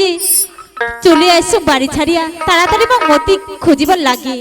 যে চলে আসছো বাড়ি ছাড়িয়া। তাড়াতাড়ি বা মতি খুঁজিবার লাগে।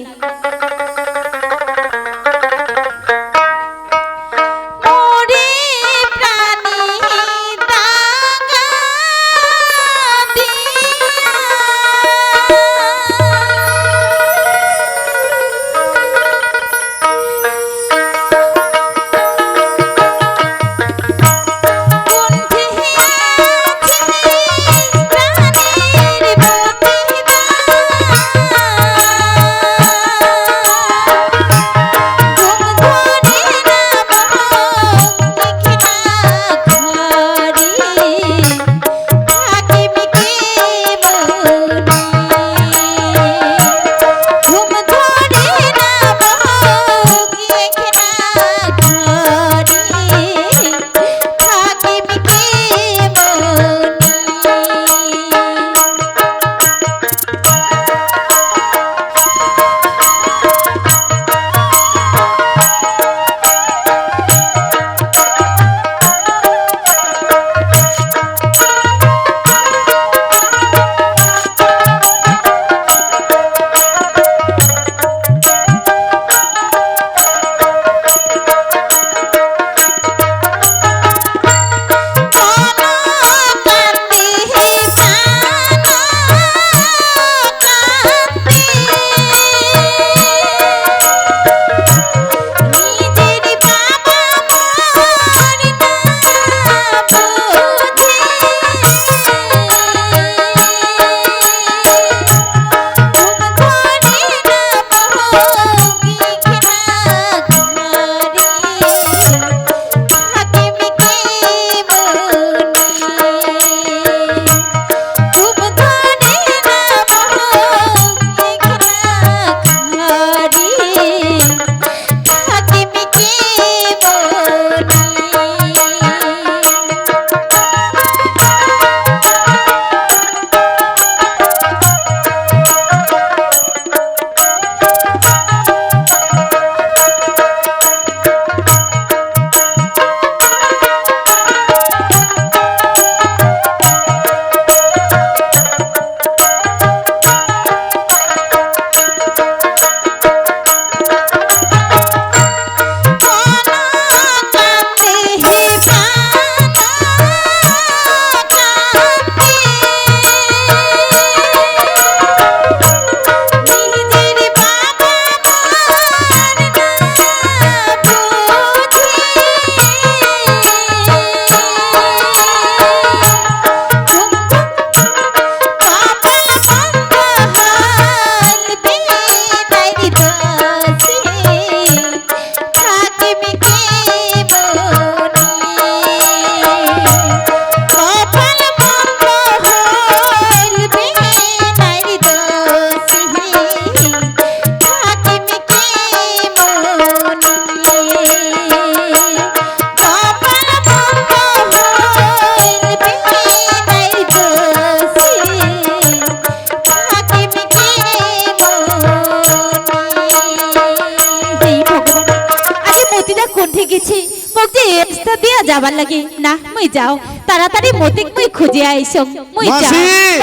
মোক যে এক্সট্রা দিয়া যাবার লাগে। না মুই যাও। তাড়াতাড়ি মতিক মুই খুঁজে আইসং। মুই যাও।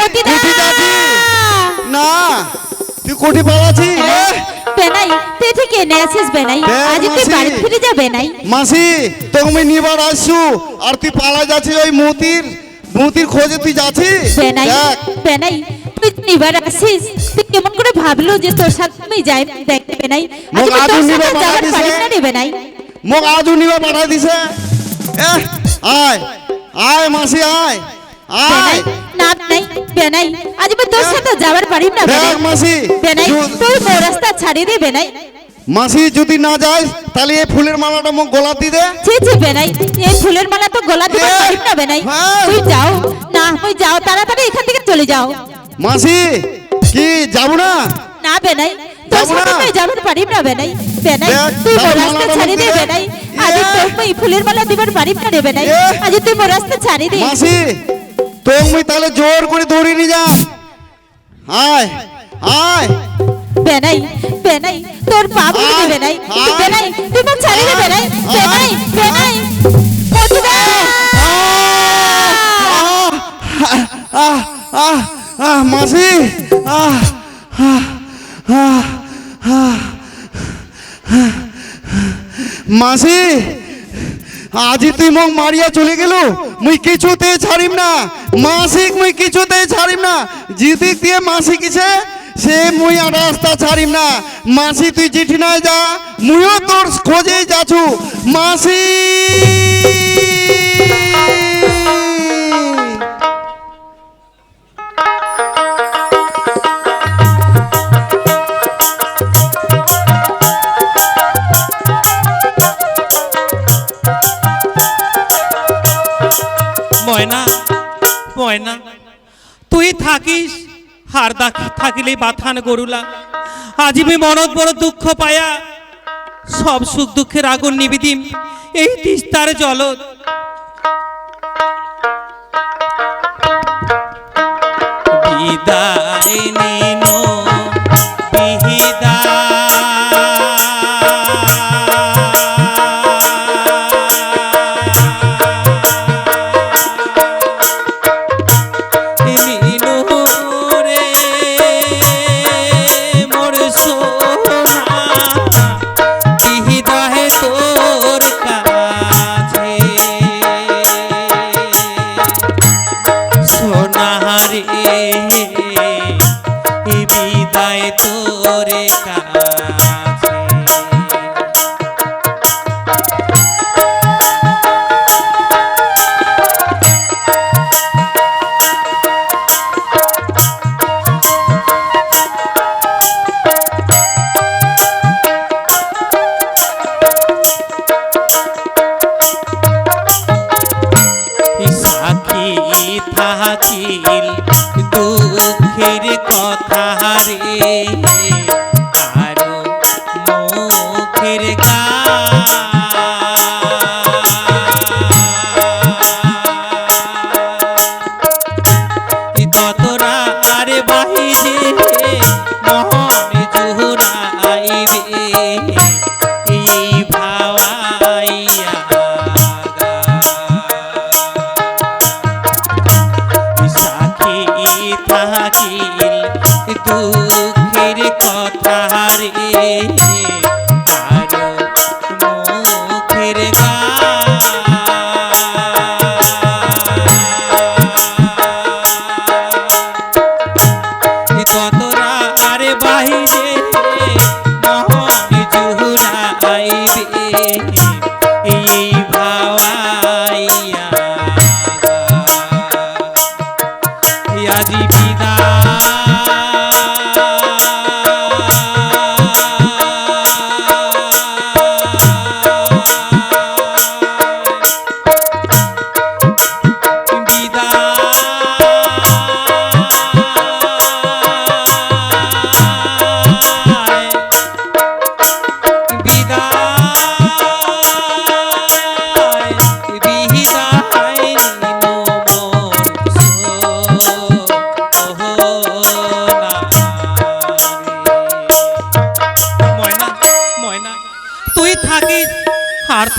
মতিদা না তুই কোঠি পালাছি বেনাই তুই ঠিক এনে আছিস বেনাই। আজ তুই বাড়ি ফিরে যা বেনাই? মাসি তোকে আমি নিবার আসছু। আর তুই পালা যাচ্ছিস ওই মতির মতির খোঁজে তুই যাচ্ছিস? বেনাই বেনাই তুই নিবার আসিস। তুই কেমন করে ভাবলো যে তোর সাথে আমি যাই দেখতে বেনাই। আজ তোর সাথে যাবার পারি না রে বেনাই? মোক আজও নিবা পাঠাই দিছে। এহ, আয় আয় মাসি আয় আয়। না বেনাই বেনাই। আজ আমি তোর সাথে যাবার পারি না দেখ মাসি বেনাই তুই মোর রাস্তা ছাড়িয়ে দে বেনাই। মাসি যদি না যাস তাহলে এই ফুলের মালাটা মোক গোলাতি দে ছি ছি বেনাই এই ফুলের মালা তো গলা দিতে এ, পারি না বেনাই? হ্যাঁ। তুই যাও। না তুই যাও তাড়াতাড়ি এখান থেকে চলে যাও। মাসি কি যাব না? না বেনাই। তোর সাথে না? আমি যাবার পারি না বেনাই। বেনাই তুই মোর রাস্তা ছাড়ি দে বেনাই। আজ তোর মই ফুলের মালা দিবার পারি না রে বেনাই। আজ তুই মোর রাস্তা ছাড়ি দে। মাসি মুই তাহলে জোর করে ধরে নিয়ে যাম। আয় আয়। বেনাই বেনাই তোর পা ভরে দে বেনাই। বেনাই তুই মোর ছাড়ি দে বেনাই। বেনাই বেনাই। মধুদা আহ, আহ, আহ আহ মাসি আহ আহ। মাসি আজি তুই মোক মারিয়া চলে গেল? মুই কিছুতে ছাড়িম না। মাসিক মুই কিছুতে ছাড়িম না। জিদিক দিয়ে মাসি কিছে সে মুই আর রাস্তা ছাড়িম না। মাসি, তুই চিঠি নাই যা। মুইও তোর খোঁজেই যাছু মাসি! ময়না ময়না, তুই থাকিস, হার থাকিলে বাথান গরুলা। আজিবি মনত বড় দুঃখ পায়া, সব সুখ দুঃখের আগুন নিবিদিম এই তিস্তার জল বিদায় নিনো বিদায়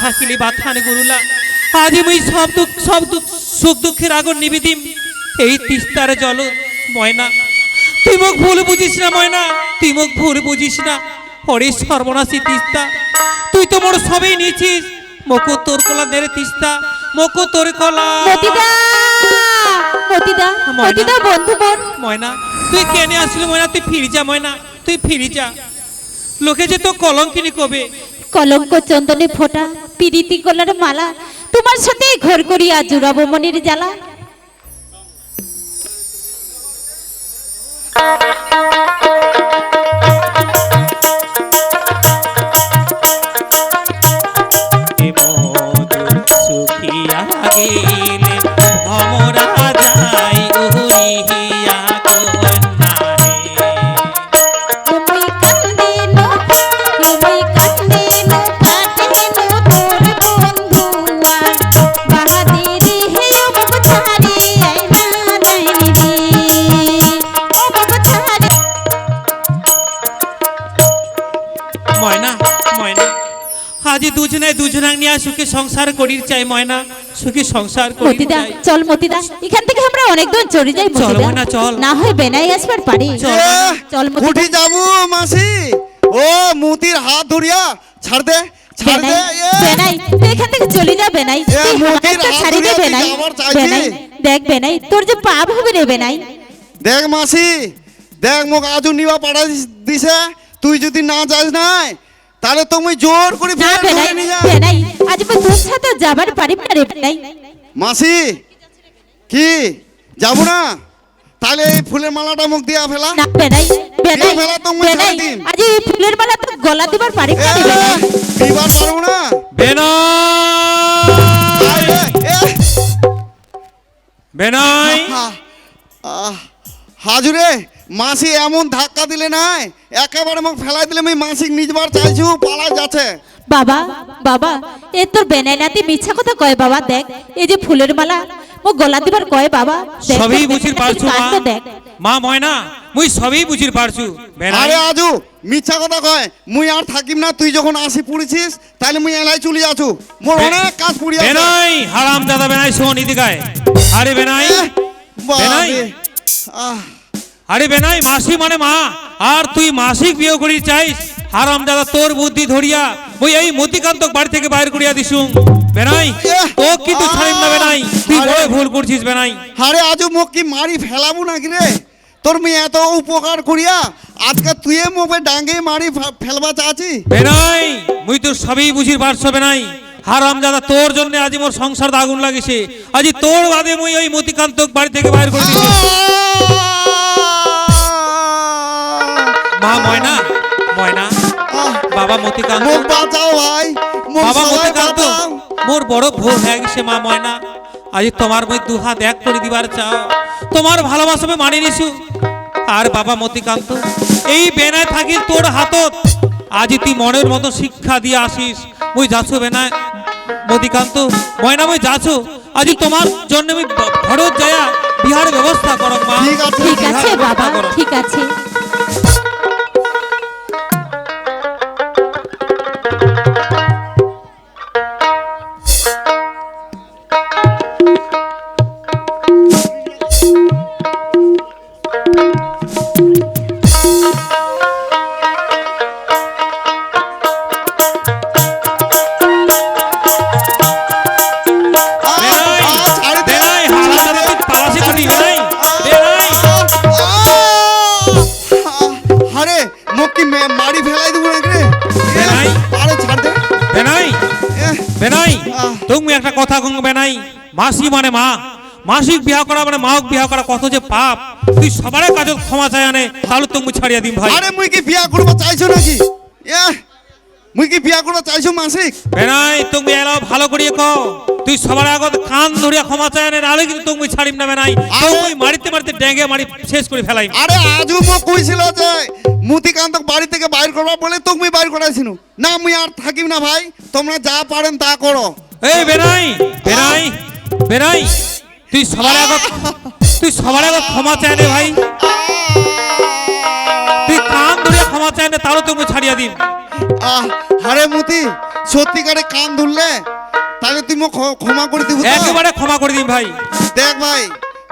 থাকিলে বাথান গরুলা। আজ মুই সব দুঃখ সব দুঃখ সুখ দুঃখের আগুন নিবিদিম। এই তিস্তার জল ময়না। তুই মুখ ভুল বুঝিস না ময়না। তুই মুখ ভুল বুঝিস না। হরে সর্বনাশী তিস্তা। তুই তো মোর সবই নিয়েছিস। মকো তোর কলা নেড়ে তিস্তা। মকো তোর কলা মতিদা! মতিদা। মতিদা বন্ধু বোন। ময়না তুই কেনে আসলি ময়না? তুই ফিরি যা ময়না। তুই ফিরি যা। লোকে যে তো কলঙ্কিনি কবে? কলঙ্ক চন্দনে ফোটা। পিরিতি কলার মালা তোমার সাথে ঘর করিয়া জুড়াব মনের জ্বালা। সংসার করির চাই ময়না সুখে সংসার করির মতিদা চল মতিদা এখান থেকে আমরা অনেক দূর চলে যাই চল, না চল। না হয় বেনাই আসবার পারি। চল। চল উঠি যাব মাসি। ও মুতির হাত ধরিয়া ছাড় দে ছাড় দে বেনাই এখান থেকে চলে যা বেনাই। এ, তুই হাত ছাড়ি দে বেনাই? বেনাই দেখ বেনাই তোর যে পাপ হবে রে বেনাই। দেখ মাসি দেখ মোক আজু নিবা পাড়া দিছে। তুই যদি না যাস নাই তাহলে তুমি জোর করে না যা। বেনাই আজ আমি তোর সাথে যাবার পারি না। রে মাসি কি? যাব না? তাহলে এই ফুলের মালাটা মুখ দিয়া ফেলা। না বেনাই বেনাই ফেলা তো ছাড় দিম। আজ এই ফুলের মালা তো গলা দিবার পারি না। রে দিবার পারব না? আহ, আহ, হাজুরে মাসি এমন ধাক্কা দিলে নাই একেবারে মোক ফেলাই দিলে আমি মাসিক নিজবার চাইছু পালাই যাচ্ছে। বাবা বাবা এ তোর বেনাই নাতি মিথ্যা কথা কয় বাবা দেখ এই যে ফুলের মালা ও গলা দিবার কয় বাবা সবই বুঝির বেনাই পারছু মা। দেখ মা ময়না মুই সবই বুঝির পারছু আরে আজু মিথ্যা কথা কয় মুই আর থাকিম না তুই যখন আসি পড়েছিস তাহলে মুই এলাই চলে যাচ্ছু। মোর অনেক কাজ পড়ি আছে। বেনয় হারাম দাদা বেনয় শোন ইদিকায় আরে বাবা বেনাই। আহ, আরে বেনাই মাসি মানে মা। আর তুই মাসিক বিয়ে করি চাইস। হারাম দাদা তোর বুদ্ধি ধরিয়া ওই এই মতিকান্ত বাড়ি থেকে বাইর করিয়া বেনয় এহ, তো কিন্তু ছাড়িম না বেনয় তুই বড় ভুল করছিস বেনাই। আরে আজু মোক কি মারি ফেলাবো নাকি রে? তোর মেয়ে এত উপকার করিয়া আজকে তুই মোকে ডাঙ্গে মারি ফেলবা চাচ্ছি? বেনাই মুই তো সবই বুঝির পারছ বেনয় হারাম দাদা তোর জন্য আজ মোর সংসার আগুন লাগিছে। আজ তোর বাদে মুই ওই মতিকান্ত বাড়ি থেকে বাইর করে দিছি। বাবা মতিকান্ত। মুখ বাঁচাও ভাই বাবা মতিকান্ত মোর বড় ভুল হয়ে গেছে মা ময়না। আজ তোমার মই দু হাত এক করে দিবার চাও। তোমার ভালোবাসা আমি মানি নিছু। আর বাবা মতিকান্ত এই বেনায় থাকি তোর হাতত। আজ তুই মনের মতো শিক্ষা দিয়ে আসিস। মুই যাচ্ছ বেনায়। মতিকান্ত ময়না মই যাচ্ছ। আজ তোমার জন্য আমি ভরত যায়া বিহার ব্যবস্থা করো মা। ঠিক আছে ঠিক আছে বাবা করো। ঠিক আছে। মাসি মানে মা। মাসিক বিয়া করা মানে মাওক বিয়া করা। কত যে পাপ। তুই সবার কাজত ক্ষমা চাই আনে। তাহলে তুমি ছাড়িয়া দিম ভাই। আরে মুই কি বিয়া করব চাইছো নাকি? এ, মুই কি বিয়া করব চাইছো মাসিক? বেনাই তুমি এলাও ভালো করিয়ে কও। তুই সবার আগত কান ধরিয়া ক্ষমা চাই আনে নাহলে কিন্তু তুমি ছাড়িম না বেনাই। তুমি মারিতে মারিতে ডেঙ্গে মারি শেষ করে ফেলাই আরে আজও মোক কইছিল যে মুতিকান্ত বাড়ি থেকে বাইর করবা বলে তুমি বাইর করাইছিনু। না মুই আর থাকিম না ভাই। তোমরা যা পারেন তা করো। এই বেনাই বেনাই। বেনাই তুই সবার আগত তুই সবার আগত ক্ষমা চাই নে ভাই। তুই কান ধরিয়া ক্ষমা চাই নে তাহলে তুমি ছাড়িয়া দিম। আহ আরে মুতি সত্যিকারে কান ধরলে তাহলে তুই মোক ক্ষমা করে দিব? একেবারে ক্ষমা করে দিম ভাই। দেখ ভাই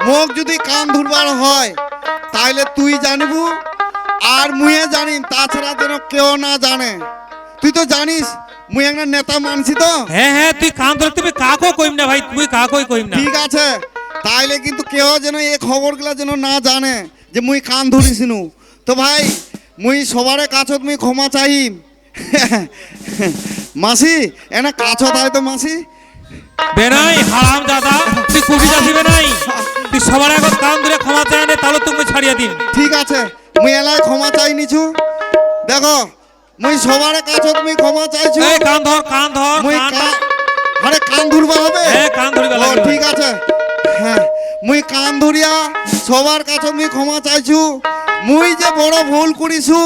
মোক যদি কান ধরবার হয় তাহলে তুই জানিবু আর মুয়ে জানিম তাছাড়া যেন কেউ না জানে। তুই তো জানিস মুই একটা নেতা মানছি তো। হ্যাঁ হ্যাঁ তুই কান ধরে তুমি কাকো কইম না ভাই তুই কাকোই কইম না। ঠিক আছে। তাইলে কিন্তু কেউ যেন এই খবরগুলা যেন না জানে যে মুই কান ধরিছিনু। তো ভাই মুই সবার কাছত মুই ক্ষমা চাইম। মাসি এনা কাছত হয় তো মাসি। বেনাই হারাম দাদা তুই কুবি যাবি বেনাই। তুই সবার আগত কান ধরে ক্ষমা চাই নে তাহলে তুমি ছাড়িয়া দিন ঠিক আছে মুই এলাই ক্ষমা চাই নিছু দেখো মুই সবার কাছত মুই ক্ষমা চাইছু। এই কান ধর কান ধর মুই ধর। আরে কান ধরবা হবে? হ্যাঁ কান ধরিবা ও ঠিক আছে। হ্যাঁ মুই কান ধরিয়া সবার কাছে মুই ক্ষমা চাইছু। মুই যে বড় ভুল করিছু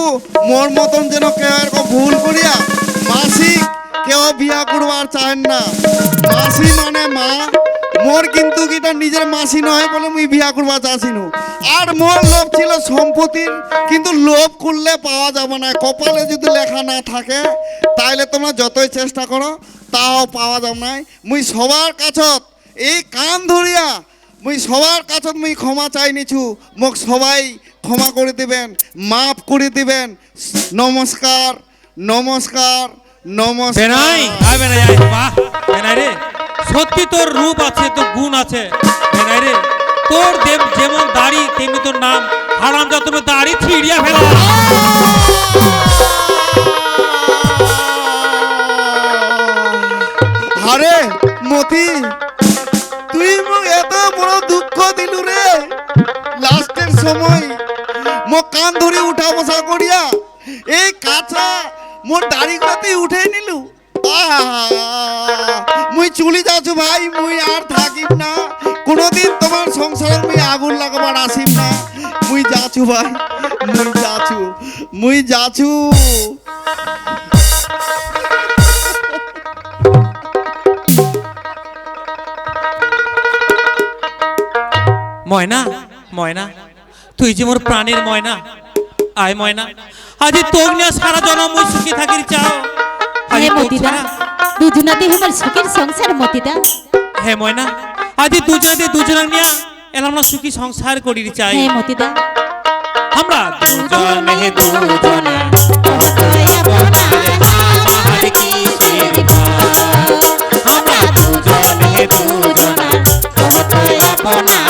মোর মতন যেন কেউ এরকম ভুল করিয়া মাসি কেউ বিয়া করবার চায় না। মাসি মানে মা। মোর কিন্তু এটা নিজের মাসি নয় বলে মুই বিয়া করবা চাচ্ছিনু আর মোর লোভ ছিল সম্পত্তির, কিন্তু লোভ করলে পাওয়া যাবে না। কপালে যদি লেখা না থাকে, তাইলে তোমরা যতই চেষ্টা করো, তাও পাওয়া যাবে না মুই সবার কাছত এই কান ধরিয়া, মুই সবার কাছত মুই ক্ষমা চাই নিছু। মোক সবাই ক্ষমা করে দিবেন, মাফ করে দিবেন। নমস্কার নমস্কার নমস্কার। বেনাই বেনাই বাহ, বেনাই রে। সত্যি তোর রূপ আছে, তোর গুণ আছে। তোর দেব যেমন দাড়ি, তেমনি তোর নাম। হারাম যা তুমি দাড়ি ছিড়িয়া ফেলা। আরে, মতি, তুই এত বড় দুঃখ দিলু রে। লাস্টের সময় মোক কান ধরে উঠা বসা করিয়া এই কাঁচা মোর দাড়ি তুই উঠে নিলু! মুই চুলি যাচ্ছু ভাই মুই আর থাকিম না। কোনোদিন তোমার সংসারে মুই আগুন লাগাবার আসিম না। মুই যাচ্ছু ভাই মুই যাচ্ছু মুই যাচ্ছু। ময়না ময়না তুই যে মোর প্রাণের ময়না আয় ময়না। আজ তোর নিয়ে সারা জনম মুই সুখী থাকির চাও। আজ হে ছাড়া দুজনাতে আমার সুখের সংসার মতিদা। হে ময়না আজ দুজনে দুজনে নিয়ে এলাম না সুখী সংসার করির চাই। হে মতিদা। আমরা দুজনে হে দুজনে। আমার কিসের আমরা দুজনে। দুজনে আপনার আমার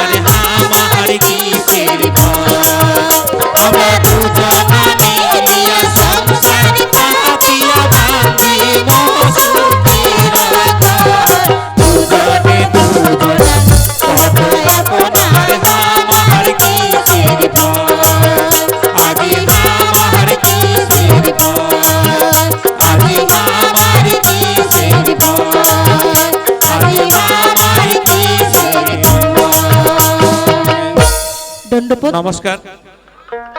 নমস্কার